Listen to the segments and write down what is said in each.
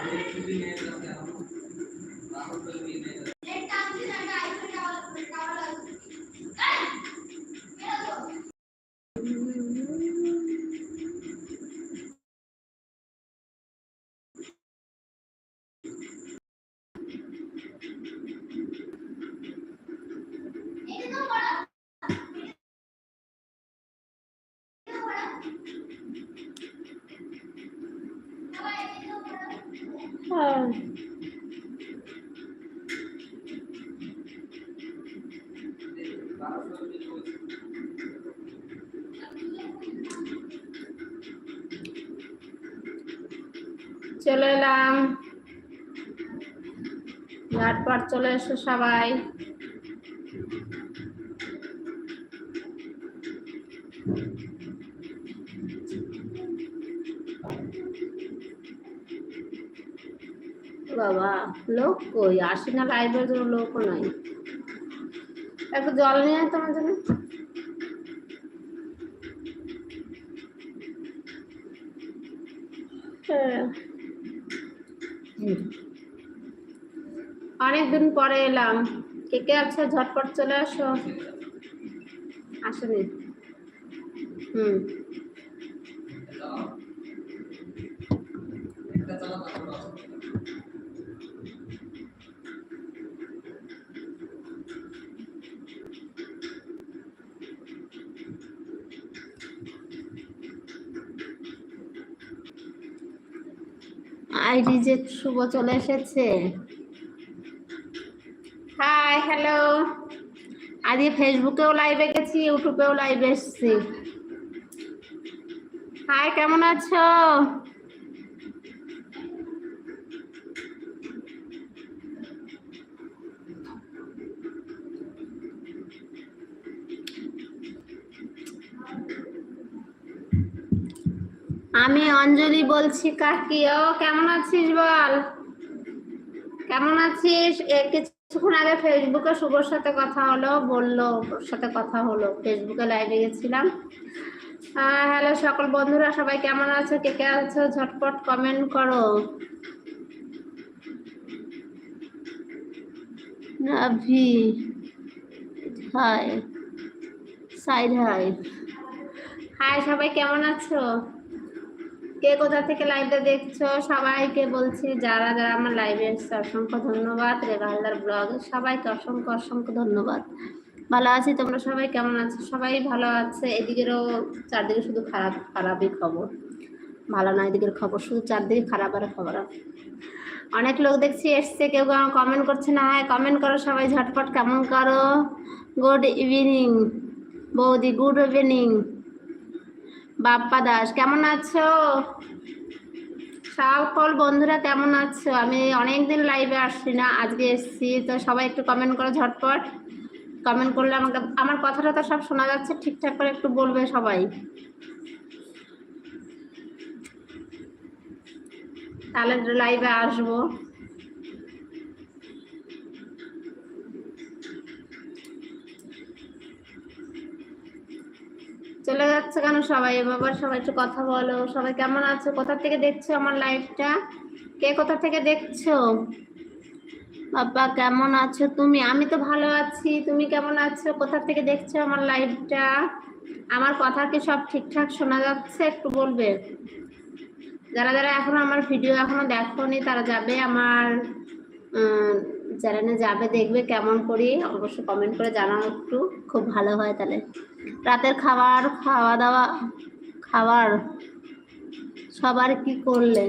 राहुल भी नहीं राहुल भी नहीं চলে এলাম। ঝটপট চলে এসো সবাই। বাবা লোক কই? আসি না জন্য লোকও নাই। একটু জল নিয়ে আয় তোমার জন্য হ্যাঁ। অনেকদিন পরে এলাম। কে কে আছে? ঝটপট চলে আসো। আসেনি। হুম। আইডি যে শুভ চলে এসেছে। হ্যালো। আজকে ফেসবুকেও লাইভে গেছি ইউটিউবেও লাইভে এসেছি। হাই কেমন আছো? আমি অঞ্জলি বলছি, কাকি। ও, কেমন আছিস বল? কেমন আছিস? কিছুক্ষণ আগে ফেসবুকে শুভর সাথে কথা হলো, বলল, সাথে কথা হলো। ফেসবুকে লাইভে গেছিলাম। হ্যালো সকল বন্ধুরা, সবাই কেমন আছো? কে কে আছো? ঝটপট কমেন্ট করো। নাভি হাই সাইড হাই। হাই সবাই কেমন আছো? কে কোথা থেকে লাইভটা দেখছ? সবাইকে বলছি, যারা যারা আমার লাইভে এসছে, অসংখ্য ধন্যবাদ। রেবা হালদার ব্লগ সবাইকে অসংখ্য অসংখ্য ধন্যবাদ। ভালো আছি, তোমরা সবাই কেমন আছো? সবাই ভালো আছে। এদিকেরও চারদিকে শুধু খারাপ, খারাপই খবর। ভালো না, এদিকের খবর শুধু চারদিকে খারাপ আর খবর। অনেক লোক দেখছি এসছে, কেউ কমেন্ট করছে না। হ্যাঁ কমেন্ট করো সবাই ঝটপট, কেমন করো? গুড ইভিনিং বৌদি গুড ইভিনিং বাপ্পা দাস, কেমন আছো? সকল বন্ধুরা কেমন আছো? আমি অনেকদিন লাইভে আসছি না, আজকে এসছি, তো সবাই একটু কমেন্ট করো ঝটপট। কমেন্ট করলে আমাকে, আমার কথাটা তো সব শোনা যাচ্ছে, ঠিকঠাক করে একটু বলবে সবাই। তাহলে লাইভে আসব। চলে যাচ্ছে কেন সবাই? বাবার সবাই একটু কথা বলো। সবাই কেমন আছো? কোথা থেকে দেখছ আমার লাইভটা কে কোথা থেকে দেখছ? বাবা, কেমন আছো তুমি? আমি তো ভালো আছি। তুমি কেমন আছো? কোথা থেকে দেখছ আমার লাইভটা আমার কথা কি সব ঠিকঠাক শোনা যাচ্ছে? একটু বলবে। যারা যারা এখনও আমার ভিডিও এখনও দেখোনি, তারা যাবে আমার চ্যানেলে যাবে, দেখবে কেমন করি, অবশ্যই কমেন্ট করে জানাও একটু, খুব ভালো হয় তাহলে। রাতের খাবার, খাওয়া দাওয়া, খাবার, সবার কি করলে?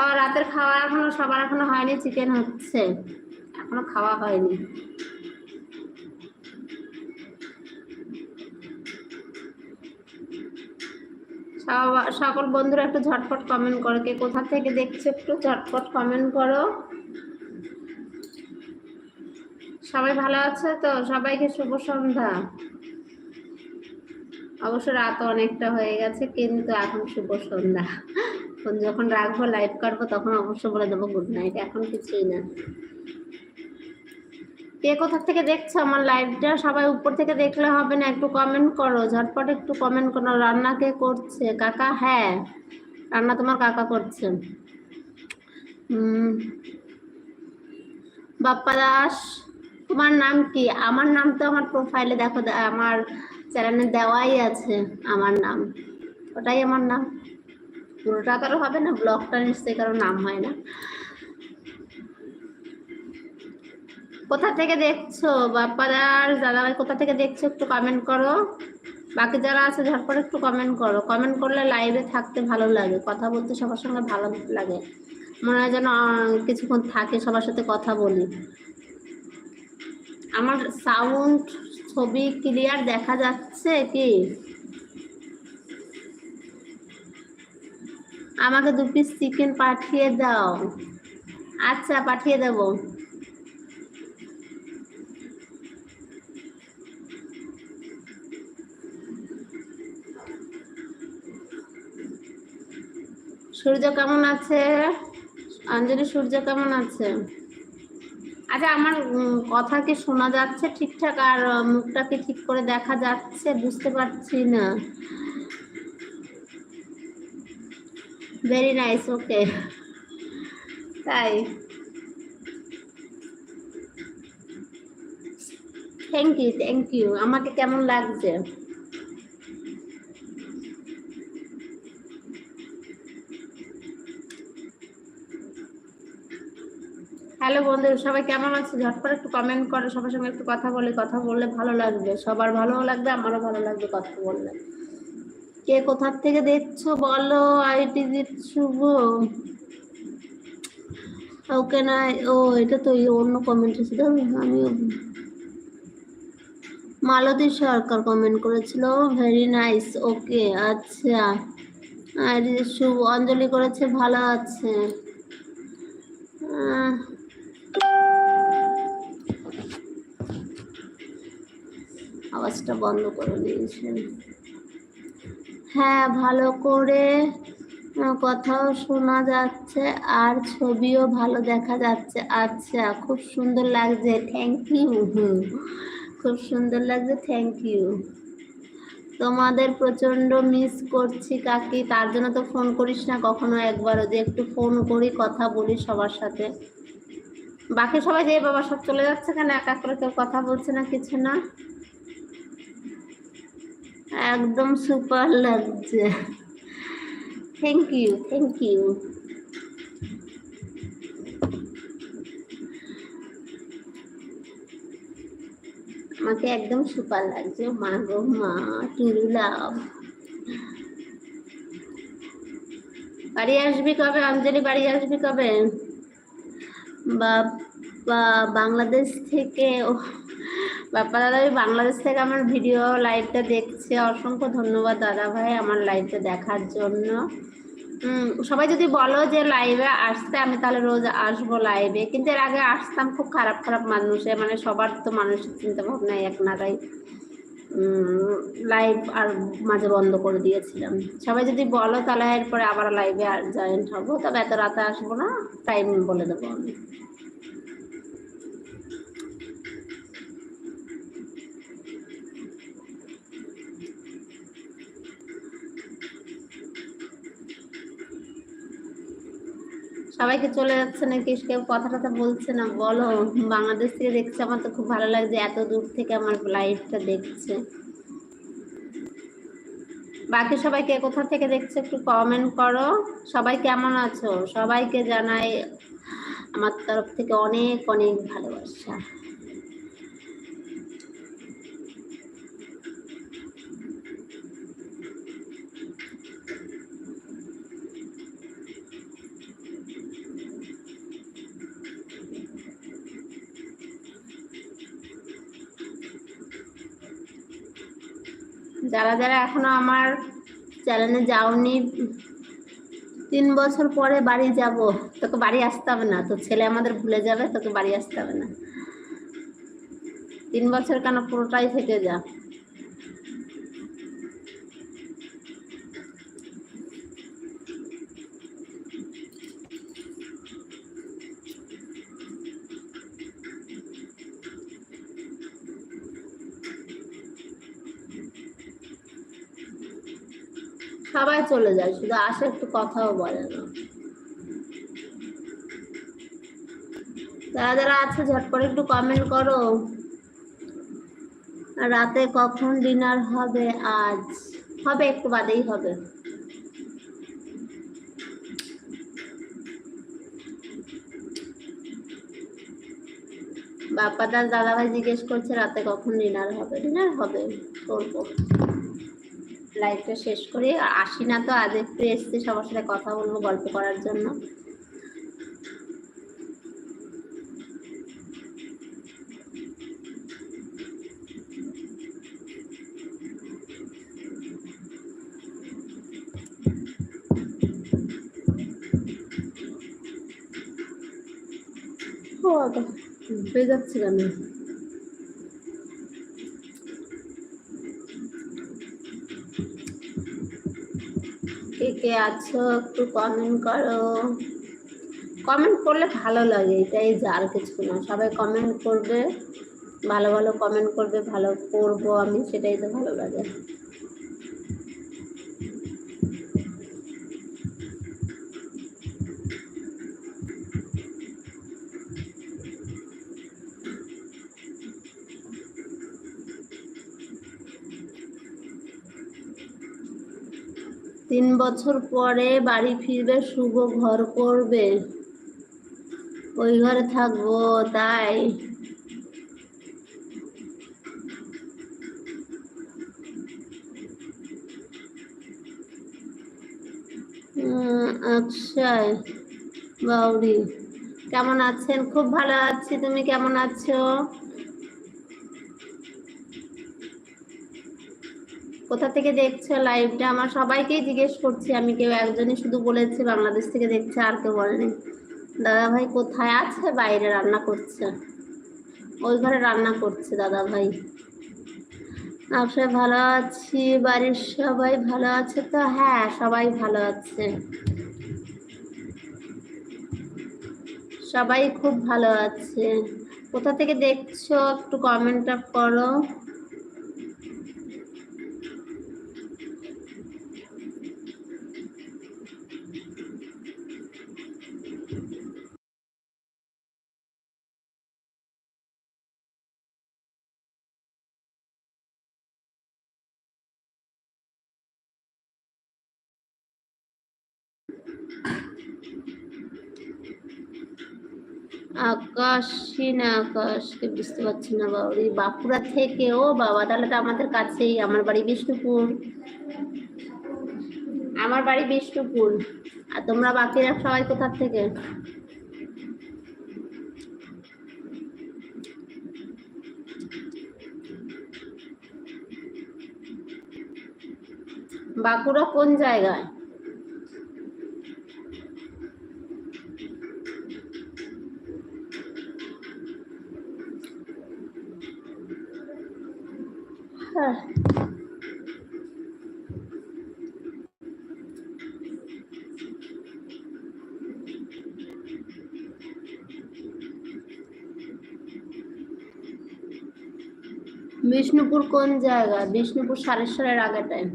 ও, রাতের খাওয়া এখনও সবার এখনও হয়নি চিকেন হচ্ছে। এখনও খাওয়া হয়নি। সকল বন্ধুরা একটু ঝটপট কমেন্ট করো, কে কোথা থেকে দেখছ একটু ঝটপট কমেন্ট করো। সবাই ভালো আছে তো? সবাইকে শুভ সন্ধ্যা। অবশ্য রাত অনেকটা হয়ে গেছে, কিন্তু এখন শুভ সন্ধ্যা। যখন রাখব লাইভ করব, তখন অবশ্য বলে দেবো গুড নাইট এখন কিছুই না। কে কোথা থেকে দেখছ আমার লাইভটা সবাই উপর থেকে দেখলে হবে না, একটু কমেন্ট করো। ঝটপট একটু কমেন্ট করো, রান্না কে করছে? কাকা হ্যাঁ। রান্না তোমার কাকা করছে। বাপ্পা দাস। তোমার নাম কি? আমার নাম তো আমার প্রোফাইলে দেখো আমার চ্যানেলে দেওয়াই আছে আমার নাম। ওটাই আমার নাম। পুরোটা কারও হবে না ব্লগটা নিশ্চয়ই কারও নাম হয় না। কোথা থেকে দেখছ? বাপ্পাদার দাদাভাই কোথা থেকে দেখছ একটু কমেন্ট করো। বাকি যারা আছে ঝটপট একটু কমেন্ট করো। কমেন্ট করলে লাইভে থাকতে ভালো লাগে, কথা বলতে সবার সঙ্গে ভালো লাগে। মনে হয় যেন কিছুক্ষণ থাকে সবার সাথে কথা বলি। আমার সাউন্ড ছবি ক্লিয়ার দেখা যাচ্ছে কি? আমাকে দু পিস চিকেন পাঠিয়ে দাও। আচ্ছা পাঠিয়ে দেবো। সূর্য কেমন আছে? অঞ্জলি, সূর্য কেমন আছে? আচ্ছা আমার কথা কি শোনা যাচ্ছে ঠিকঠাক? আর মুখটা কি ঠিক করে দেখা যাচ্ছে? বুঝতে পারছি না। ভেরি নাইস ওকে তাই। থ্যাংক ইউ থ্যাংক ইউ আমাকে কেমন লাগছে? হ্যালো বন্ধু, সবাই কেমন আছে? ঝটপট একটু কমেন্ট করো, সবার সঙ্গে একটু কথা বলে, কথা বললে ভালো লাগবে। সবার ভালোও লাগবে, আমারও ভালো লাগবে কথা বললে। কে কোথার থেকে দেখছ বলো? আইটি শুভ। ওকে না ও, এটা তো অন্য কমেন্ট এসেছিল আমিও মালতী সরকার কমেন্ট করেছিল। ভেরি নাইস ওকে আচ্ছা। আর শুভ, অঞ্জলি করেছে, ভালো আছে। আওয়াজটা বন্ধ করে দিয়েছে হ্যাঁ ভালো করে কথাও শোনা যাচ্ছে, আর ছবিও ভালো দেখা যাচ্ছে। আচ্ছা খুব সুন্দর লাগছে থ্যাংক ইউ হুম খুব সুন্দর লাগছে থ্যাংক ইউ তোমাদের প্রচণ্ড মিস করছি কাকি, তার জন্য তো ফোন করিস না কখনো একবারও, যে একটু ফোন করি, কথা বলি সবার সাথে। বাকি সবাই যে বাবা সব চলে যাচ্ছে কেন? একা করে কেউ কথা বলছে না, কিছু না? একদম সুপার লাগছে। থ্যাংক ইউ থ্যাংক ইউ আমাকে একদম সুপার লাগছে। মা গো, মা টুরু লাভ। বাড়ি আসবি কবে? অঞ্জলি বাড়ি আসবি কবে? বাবা বাংলাদেশ থেকে বাপ্পা দাদা ওই বাংলাদেশ থেকে আমার ভিডিও লাইভটা দেখছে। অসংখ্য ধন্যবাদ দাদা ভাই আমার লাইভটা দেখার জন্য। সবাই যদি বলো যে লাইভে আসতে আমি তাহলে রোজ আসব লাইভে কিন্তু এর আগে আসতাম খুব খারাপ খারাপ মানুষে। মানে সবার তো মানুষের চিন্তা ভাবনা এক না তাই লাইভ আর মাঝে বন্ধ করে দিয়েছিলাম। সবাই যদি বলো তাহলে এরপরে আবার লাইভে জয়েন্ট হব। তবে এত রাতে আসব না টাইম বলে দেবো আমি। সবাইকে চলে যাচ্ছে নাকি? কেউ কথা টথা বলছে না? বলো, বাংলাদেশ থেকে দেখছে আমার তো খুব ভালো লাগছে, এত দূর থেকে আমার লাইফটা দেখছে। বাকি সবাইকে কোথা থেকে দেখছে একটু কমেন্ট করো। সবাই কেমন আছো? সবাইকে জানাই আমার তরফ থেকে অনেক অনেক ভালোবাসা। যারা যারা এখনও আমার চ্যানেলে যাওনি, তিন বছর পরে বাড়ি যাব। তোকে বাড়ি আসতে হবে না। তোর ছেলে আমাদের ভুলে যাবে, তোকে বাড়ি আসতে হবে না। তিন বছর কেন পুরোটাই থেকে যা। সবাই চলে যায়, শুধু আসে একটু কথাও বলে না। যারা যারা আছে, ঝটপট একটু কমেন্ট করো। রাতে কখন ডিনার হবে? আজ। হবে, একটু বাদেই হবে। বাপ্পাদার দাদাভাই জিজ্ঞেস করছে, রাতে কখন ডিনার হবে? ডিনার হবে করব লাইফটা শেষ করে আসি না তো, আজ একটু এসছে সবার সাথে কথা বলব, গল্প করার জন্য। ও বেজাচ্ছি কে আছো একটু কমেন্ট করো। কমেন্ট করলে ভালো লাগে, এটাই যা আর কিছু না। সবাই কমেন্ট করবে, ভালো ভালো কমেন্ট করবে, ভালো করব আমি, সেটাই তো ভালো লাগে। তিন বছর পরে বাড়ি ফিরবে, শুভ ঘর করবে। ওই ঘরে থাকব, তাই। অক্ষয় বাউরি কেমন আছেন? খুব ভালো আছি। তুমি কেমন আছো? কোথা থেকে দেখছ লাইভটা আমার সবাইকেই জিজ্ঞেস করছি। আমি কেউ একজনই শুধু বলেছে, বাংলাদেশ থেকে দেখছে, আর কেউ বলেনি। দাদা ভাই কোথায় আছে? বাইরে রান্না করছে। ওই ঘরে রান্না করছে দাদা ভাই সবাই ভালো আছি, বাড়ির সবাই ভালো আছে তো? হ্যাঁ সবাই ভালো আছে। সবাই খুব ভালো আছে। কোথা থেকে দেখছ? একটু কমেন্টটা করো। আকাশই না আকাশকে বুঝতে পারছি না বাবুরি বাঁকুড়া থেকে, ও বাবা, তাহলে তো আমাদের কাছেই, আমার বাড়ি বিষ্ণুপুর। আমার বাড়ি বিষ্ণুপুর। আর তোমরা বাকিরা সবাই কোথার থেকে? বাঁকুড়া কোন জায়গায় হ্যাঁ বিষ্ণুপুর কোন জায়গা? বিষ্ণুপুর সারেশ্বরের আগেটায়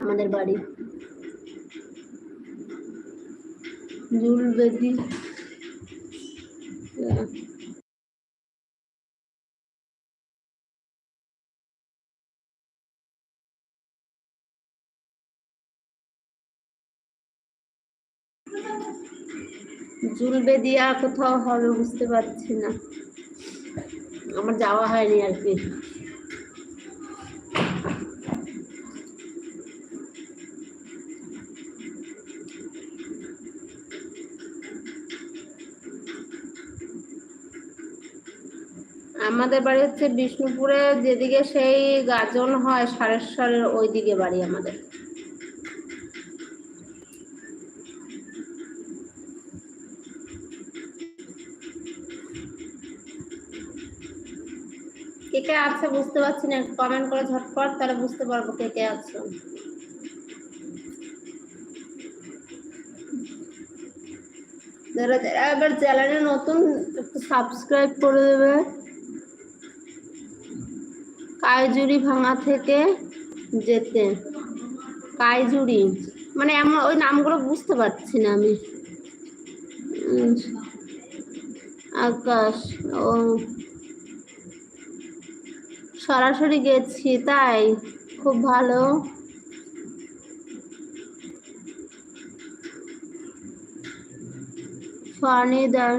আমাদের বাড়ি। জুলবেদি জুলবে দিয়া কোথাও হবে বুঝতে পারছি না। আমার যাওয়া হয়নি আর কি। আমাদের বাড়ি হচ্ছে বিষ্ণুপুরে, যেদিকে সেই গাজন হয় সারেশ্বরের ওই দিকে বাড়ি আমাদের। কে কে আছে বুঝতে পারছি না কমেন্ট করে ঝটপট, তাহলে বুঝতে পারব কে কে আছো। এবার চ্যানেলে নতুন, একটু সাবস্ক্রাইব করে দেবে। কাইজুরি ভাঙা থেকে যেতে। কাইজুরি মানে এমন ওই নামগুলো বুঝতে পারছি না আমি। আকাশ, ও। সরাসরি গেছি, তাই? খুব ভালো। ফানি দেন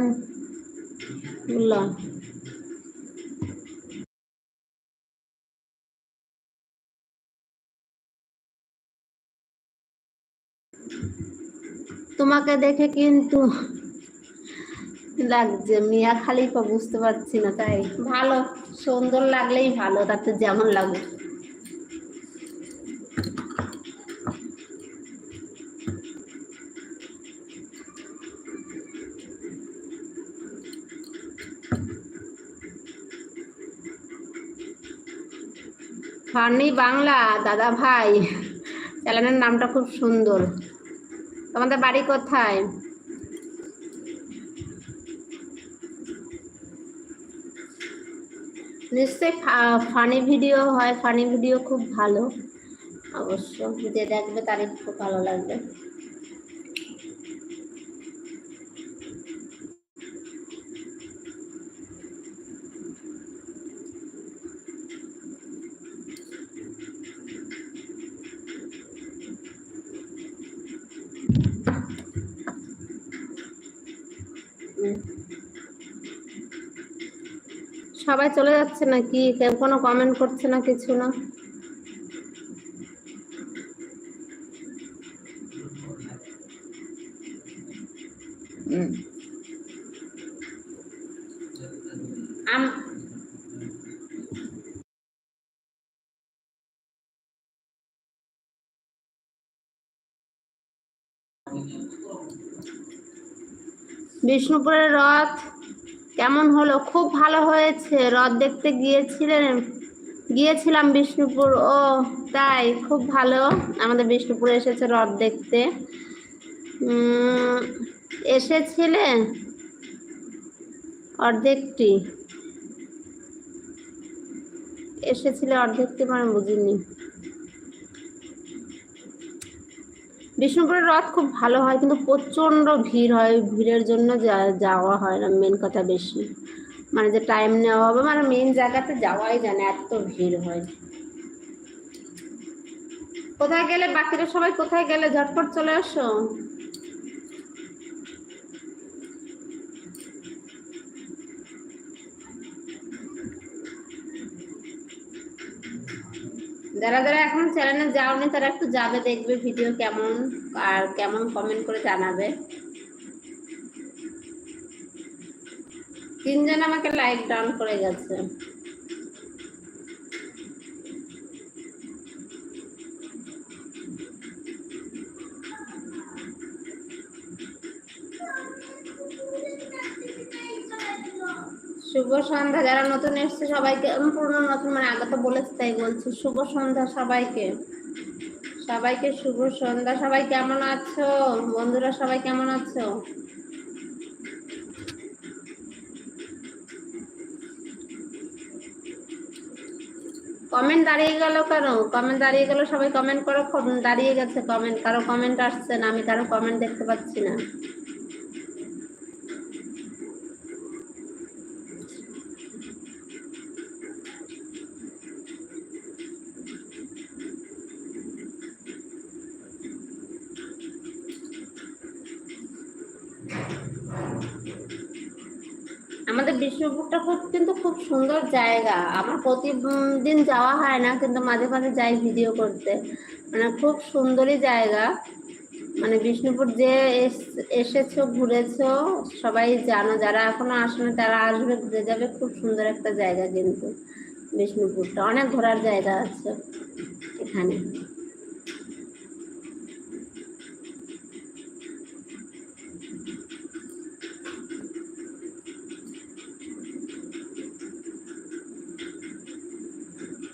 তোমাকে দেখে কিন্তু লাগছে মিয়া খালিফা বুঝতে পারছি না, তাই ভালো, সুন্দর লাগলেই ভালো, তাতে যেমন লাগে ফার্নি বাংলা, দাদা ভাই, চ্যানেলের নামটা খুব সুন্দর। তোমাদের বাড়ি কোথায়? নিশ্চয়ই ফানি ভিডিও হয় ফানি ভিডিও খুব ভালো। অবশ্য যে দেখবে তারই খুব ভালো লাগবে। সবাই চলে যাচ্ছে নাকি? কেউ কোনো কমেন্ট করছে না কিছু না? বিষ্ণুপুরের রথ কেমন হলো? খুব ভালো হয়েছে। রথ দেখতে গিয়েছিলেন, গিয়েছিলাম বিষ্ণুপুর। ও, তাই খুব ভালো। আমাদের বিষ্ণুপুরে এসেছে রথ দেখতে। এসেছিলে? অর্ধেকটি। এসেছিলে অর্ধেকটি মানে বুঝিনি। বিষ্ণুপুরের রথ খুব ভালো হয়, কিন্তু প্রচণ্ড ভিড় হয়, ভিড়ের জন্য যাওয়া হয় না মেন কথা বেশি। মানে যে টাইম নেওয়া হবে মানে মেন জায়গাতে যাওয়াই জানে, এত ভিড় হয়। কোথায় গেলে, বাকিরা সবাই কোথায় গেলে? ঝটপট চলে আসো যারা যারা এখন চ্যানেলে যাওনি, তারা একটু যাবে, দেখবে ভিডিও কেমন আর কেমন কমেন্ট করে জানাবে। তিনজন আমাকে লাইক ডাউন করে গেছে। শুভ সন্ধ্যা। যারা নতুন এসছে, সবাইকে পুরনো নতুন মানে আগে তো বলেছি, তাই বলছি, শুভ সন্ধ্যা সবাইকে। সবাইকে শুভ সন্ধ্যা। সবাই কেমন আছো? বন্ধুরা, সবাই কেমন আছো? কমেন্ট দাঁড়িয়ে গেল কেন? কমেন্ট দাঁড়িয়ে গেল, সবাই কমেন্ট করো দাঁড়িয়ে গেছে কমেন্ট। কারও কমেন্ট আসছে না, আমি কারও কমেন্ট দেখতে পাচ্ছি না। বিষ্ণুপুরটা খুব কিন্তু খুব সুন্দর জায়গা। আমার প্রতিদিন যাওয়া হয় না, কিন্তু মাঝে মাঝে যাই ভিডিও করতে। মানে খুব সুন্দরই জায়গা। মানে বিষ্ণুপুর যে এসেছ, ঘুরেছো, সবাই জানো, যারা এখনও আসেনি তারা আসবে, ঘুরে যাবে। খুব সুন্দর একটা জায়গা কিন্তু বিষ্ণুপুরটা। অনেক ঘোরার জায়গা আছে এখানে।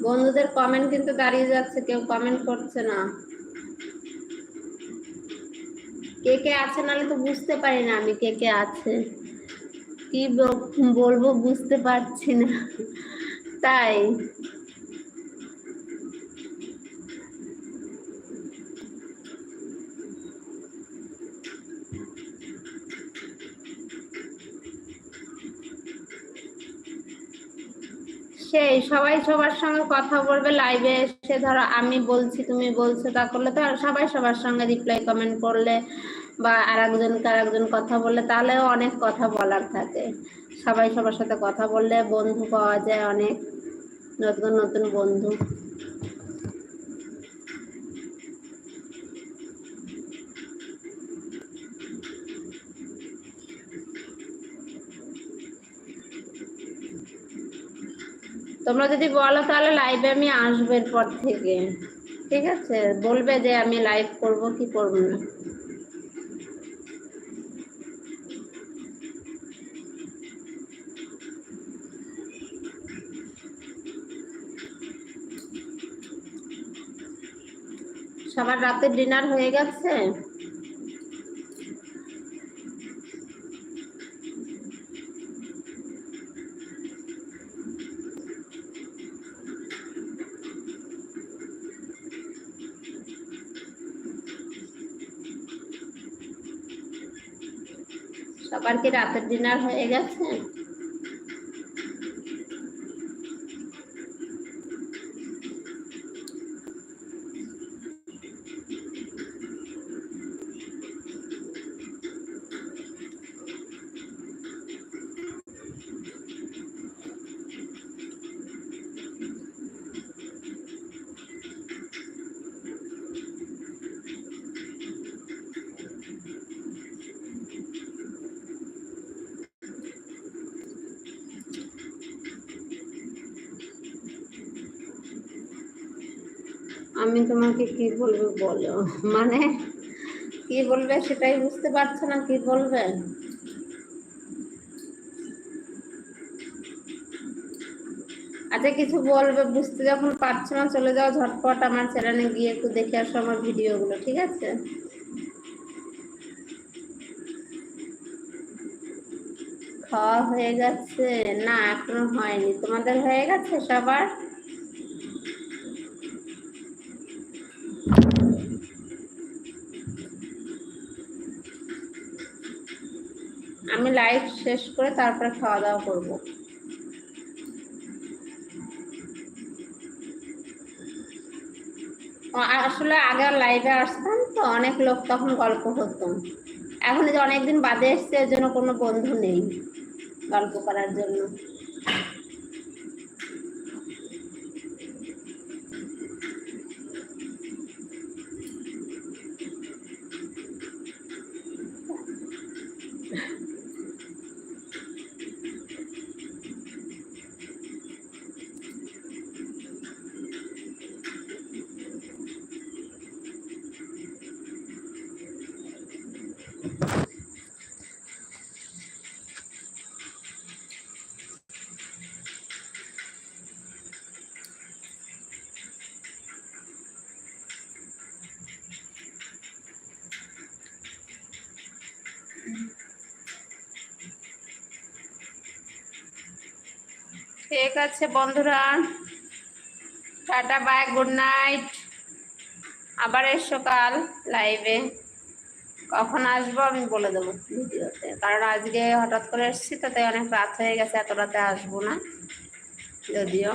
বন্ধুদের কমেন্ট কিন্তু দাঁড়িয়ে যাচ্ছে, কেউ কমেন্ট করছে না। কে কে আছে নাহলে তো বুঝতে পারি না আমি কে কে আছে। কি বলব বুঝতে পারছি না। তাই সেই সবাই সবার সঙ্গে কথা বলবে লাইভে এসে ধরো আমি বলছি, তুমি বলছো, তা করলে তো সবাই সবার সঙ্গে রিপ্লাই কমেন্ট করলে বা আর একজন আর একজন কথা বললে, তাহলেও অনেক কথা বলার থাকে। সবাই সবার সাথে কথা বললে বন্ধু পাওয়া যায় অনেক নতুন নতুন বন্ধু। তোমরা যদি বলো তাহলে লাইভে আমি আসব এরপর থেকে। ঠিক আছে? বলবে যে আমি লাইভ করব, কি করব না? সবার রাতের ডিনার হয়ে গেছে? সবার কি রাতের ডিনার হয়ে গেছে? আমি তোমাকে কি বলব বলো? মানে কি বলবে সেটাই বুঝতে পারছ না, কি বলবে? আচ্ছা কিছু বলবে, বুঝতে যখন পারছ না, চলে যাও ঝটপট আমার চ্যানেলে গিয়ে একটু দেখে আসো আমার ভিডিওগুলো, ঠিক আছে? খাওয়া হয়ে গেছে। না, এখনও হয়নি। তোমাদের হয়ে গেছে সবার? শেষ করে তারপরে খাওয়া দাওয়া করব আসলে আগে লাইভে আসতাম তো, অনেক লোক তখন গল্প করতাম। এখন যে অনেকদিন বাদে এসছে, এর জন্য কোনো বন্ধু নেই গল্প করার জন্য। আছে, বন্ধুরা। Tata, bye, good night. আবার এসো কাল লাইভে। কখন আসব আমি বলে দেবো ভিডিওতে। কারণ আজকে হঠাৎ করে এসেছি তো তাই অনেক রাত হয়ে গেছে, এত রাতে আসব না। যদিও।